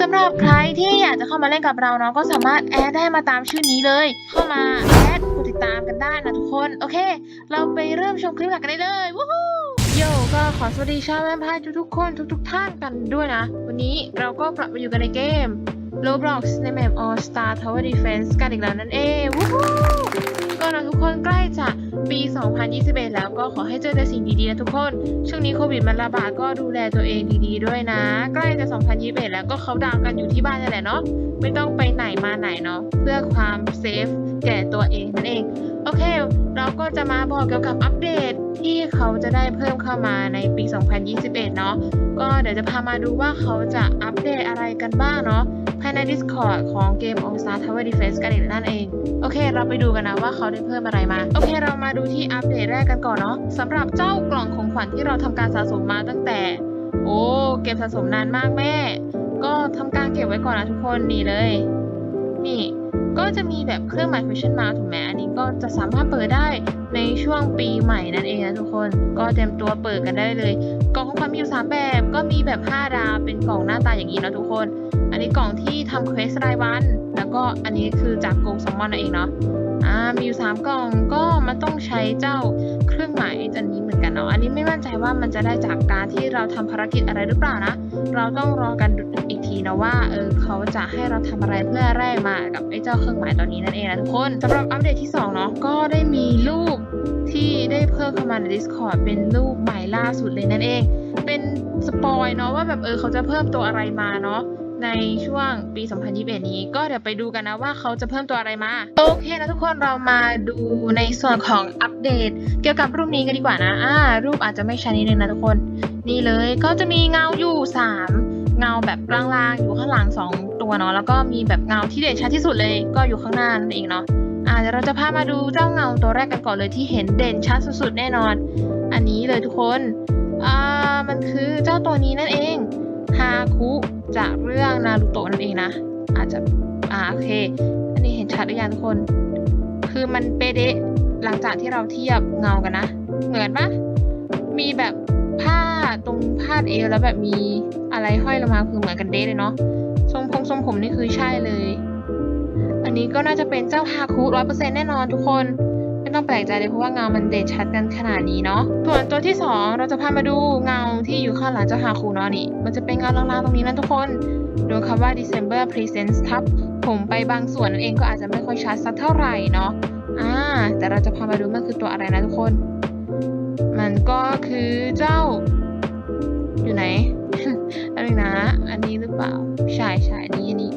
สำหรับใครที่อยากจะเข้ามาเล่นกับเราเนาะก็สามารถแอดได้มาตามชื่อนี้เลย เข้ามาแอดกดติดตามกันได้นะทุกคนโอเค เราไปเริ่มชมคลิปหลักกันได้เลยวู้ฮู้โยก็ขอสวัสดีชาวแมไพร์ทุกๆคนทุกๆท่านกันด้วยนะ วันนี้เราก็กลับมาอยู่กันในเกม Roblox ในแมป All Star Tower Defense กันอีกแล้วนั่นเองวู้ฮู้ ก็นะทุกคนใกล้จะปี 2021 แล้วก็ขอให้เจอแต่สิ่งดีๆนะทุกคน ช่วงนี้โควิดมันระบาดก็ดูแลตัวเองดีๆด้วยนะ ใกล้จะ 2021 แล้วก็เขาดาวกันอยู่ที่บ้านนี่แหละเนาะไม่ต้องไปไหนมาไหนเนาะเพื่อความเซฟแก่ตัวเองนั่นเองโอเค เราก็จะมาบอกเกี่ยวกับอัปเดตที่เขาจะได้เพิ่มเข้ามาในปี 2021 เนาะก็เดี๋ยวจะพามาดูว่าเขาจะอัปเดตอะไรกันบ้างเนาะายใน Discord ของเกม All Star Tower Defense กันอีกนั่นเอง โอเค เราไปดูกันนะว่าเขาได้เพิ่มอะไรมา โอเค เรามาดูที่อัปเดตแรกกันก่อนเนาะสำหรับเจ้ากล่องของขวัญที่เราทำการสะสมมาตั้งแต่ โอ้เก็บสะสมนานมากแม่ ก็ทำการเก็บไว้ก่อนนะทุกคนนี่เลย นี่ก็จะมีแบบเครื่องหมาย question mark ถูกไหมอันนี้ก็จะสามารถเปิดได้ในช่วงปีใหม่นั่นเองนะทุกคน ก็เตรียมตัวเปิดกันได้เลย กล่องของขวัญมีอยู่สามแบบ ก็มีแบบ 5 ดาว เป็นกล่องหน้าตาอย่างนี้นะทุกคน อันนี้กล่องที่ทำเควสรายวัน แล้วก็อันนี้คือจากโกงซัมมอนนั่นเองเนาะอ่ามีอยู่สามกล่องก็มันต้องใช้เจ้าเครื่องหมายอันนี้เหมือนกันเนาะอันนี้ไม่มั่นใจว่ามันจะได้จากการที่เราทำภารกิจอะไรหรือเปล่านะ เราต้องรอกันอีกทีนะว่าเออเขาจะให้เราทำอะไรเพื่อแลกมากับไอ้เจ้าเครื่องหมายตัวนี้นั่นเองนะทุกคนสำหรับอัปเดตที่สองเนาะก็ได้มีรูปที่ได้เพิ่มเข้ามาใน Discord เป็นรูปใหม่ล่าสุดเลยนั่นเอง เป็นสปอยเนาะว่าแบบเออเขาจะเพิ่มตัวอะไรมาเนาะ ในช่วงปี 2021 นี้ ก็เดี๋ยวไปดูกันนะว่าเขาจะเพิ่มตัวอะไรมา โอเคนะทุกคนเรามาดูในส่วนของอัปเดต เกี่ยวกับรูปนี้กันดีกว่านะอ่ารูปอาจจะไม่ชัดนิดนึงนะทุกคน นี่เลยก็จะมีเงาอยู่ 3 เงาแบบล่างๆอยู่ข้างหลัง 2 ตัวเนาะแล้วก็มีแบบเงาที่เด่นชัดที่สุดเลย ก็อยู่ข้างหน้านั่นเองเนาะอ่าเดี๋ยวเราจะพามาดูเจ้าเงาตัวแรกกันก่อนเลยที่เห็นเด่นชัดสุดๆแน่นอน อันนี้เลยทุกคนอ่ามันคือเจ้าตัวนี้นั่นเอง ฮาคุจากเรื่องนารูโตะนั่นเองนะ อาจจะอ่าโอเค อันนี้เห็นชัดหรือยังทุกคน คือมันเป๊ะเดะหลังจากที่เราเทียบเงากันนะ เหมือนปะมีแบบผ้าตรงผ้าเอวแล้วแบบมีอะไรห้อยลงมาคือเหมือนกันเดะเลยเนาะทรงผมทรงผมนี่คือใช่เลย อันนี้ก็น่าจะเป็นเจ้าฮาคุร้อยเปอร์เซ็นแน่นอนทุกคน ต้องแปลกใจเลยเพราะว่าเงามันเด่นชัดกันขนาดนี้เนาะส่วนตัวที่สองเราจะพามาดูเงาที่อยู่ข้างหลังเจ้าฮาคุเนาะนี่มันจะเป็นเงาลางๆตรงนี้นะทุกคนโดยคำว่า December Presents ทับผมไปบางส่วนนั่นเองก็อาจจะไม่ค่อยชัดสักเท่าไหร่เนาะอ่าแต่เราจะพามาดูมันคือตัวอะไรนะทุกคน มันก็คือเจ้า อยู่ไหนอะไรนะ อันนี้หรือเปล่าใช่ใช่อันนี้อันนี้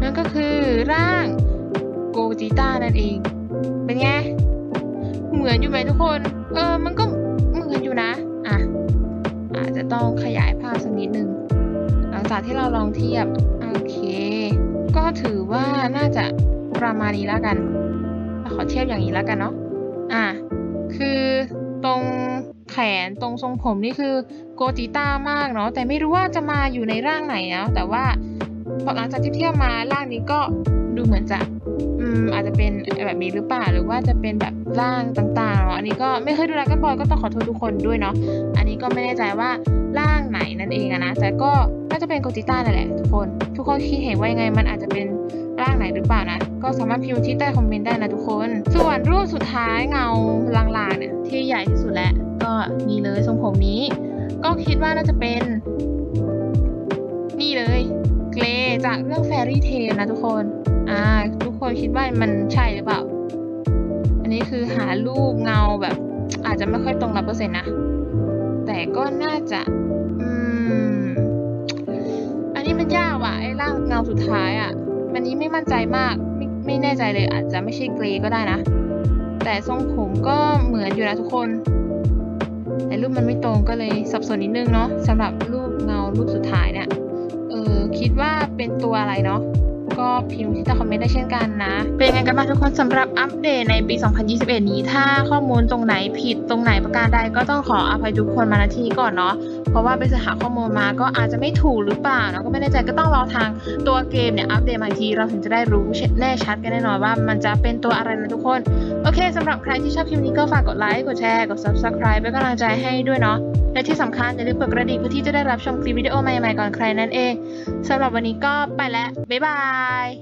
นั่นก็คือร่างโกจิต้านั่นเอง เป็นไง มือนอยู่ไหมทุกคน เออ มันก็เหมือนอยู่นะ อะ อาจจะต้องขยายภาพสักนิดนึง หลังจากที่เราลองเทียบ โอเค ก็ถือว่าน่าจะประมาณนี้แล้วกันเราขอเทียบอย่างนี้แล้วกันเนาะ อะ คือตรงแขนตรงทรงผมนี่คือโกจิต้ามากเนาะ แต่ไม่รู้ว่าจะมาอยู่ในร่างไหนนะแต่ว่าพอหลังจากที่เทียบมาร่างนี้ก็ดูเหมือนจะ อาจจะเป็นแบบนี้หรือเปล่าหรือว่าจะเป็นแบบร่างต่างๆเนาะอันนี้ก็ไม่เคยดูดรากันบอยก็ต้องขอโทษทุกคนด้วยเนาะอันนี้ก็ไม่แน่ใจว่าร่างไหนนั่นเองนะแต่ก็น่าจะเป็นโกจิต้านั่นแหละทุกคน ทุกคนคิดเห็นว่ายังไงมันอาจจะเป็นร่างไหนหรือเปล่านะก็สามารถพิมพ์ที่ใต้คอมเมนต์ได้นะทุกคน ส่วนรูปสุดท้ายเงาลางๆเนี่ยที่ใหญ่ที่สุดแล้วก็นี่เลยทรงผมนี้ ก็คิดว่าน่าจะเป็น นี่เลยเกรจากเรื่องแฟรี่เทลนะทุกคนอ่า คนคิดว่ามันใช่หรือเปล่า อันนี้คือหารูปเงาแบบ อาจจะไม่ค่อยตรงร้อเปอร์เซ็นต์นะ แต่ก็น่าจะอืมอันนี้มันยากว่ะไอ้ร่างเงาสุดท้ายอะ่ะอันนี้ไม่มั่นใจมากไม่ไม่แน่ใจเลยอาจจะไม่ใช่เกรก็ได้นะ แต่ทรงผมก็เหมือนอยู่นะทุกคนแต่รูปมันไม่ตรงก็เลยสับสนนิดนึงเนาะสำหรับรูปเงารูปสุดท้ายเนี่ยเออคิดว่าเป็นตัวอะไรเนาะ ก็พิมพ์ที่ใต้คอมเมนต์ได้เช่นกันนะ เป็นยังไงกันบ้างทุกคนสำหรับอัปเดตในปี 2021 นี้ถ้าข้อมูลตรงไหนผิดตรงไหนประการใดก็ต้องขออภัยทุกคนมาณที่นี้ก่อนเนาะเพราะว่าไปสหาข้อมูลมาก็อาจจะไม่ถูกหรือเปล่าเนาะก็ไม่แน่ใจก็ต้องรอทางตัวเกมเนี่ยอัปเดตมาทีเราถึงจะได้รู้แน่ชัดกันแน่นอนว่ามันจะเป็นตัวอะไรนะทุกคน โอเคสำหรับใครที่ชอบคลิปนี้ก็ฝากกดไลค์กดแชร์กด subscribe เป็นกำลังใจให้ด้วยเนาะและที่สำคัญอย่าลืมกดกระดิ่งเพื่อที่จะได้รับชมคลิปวิดีโอใหม่ๆก่อนใครนั่นเองสำหรับวันนี้ก็ไปแล้วบ๊ายบาย Bye.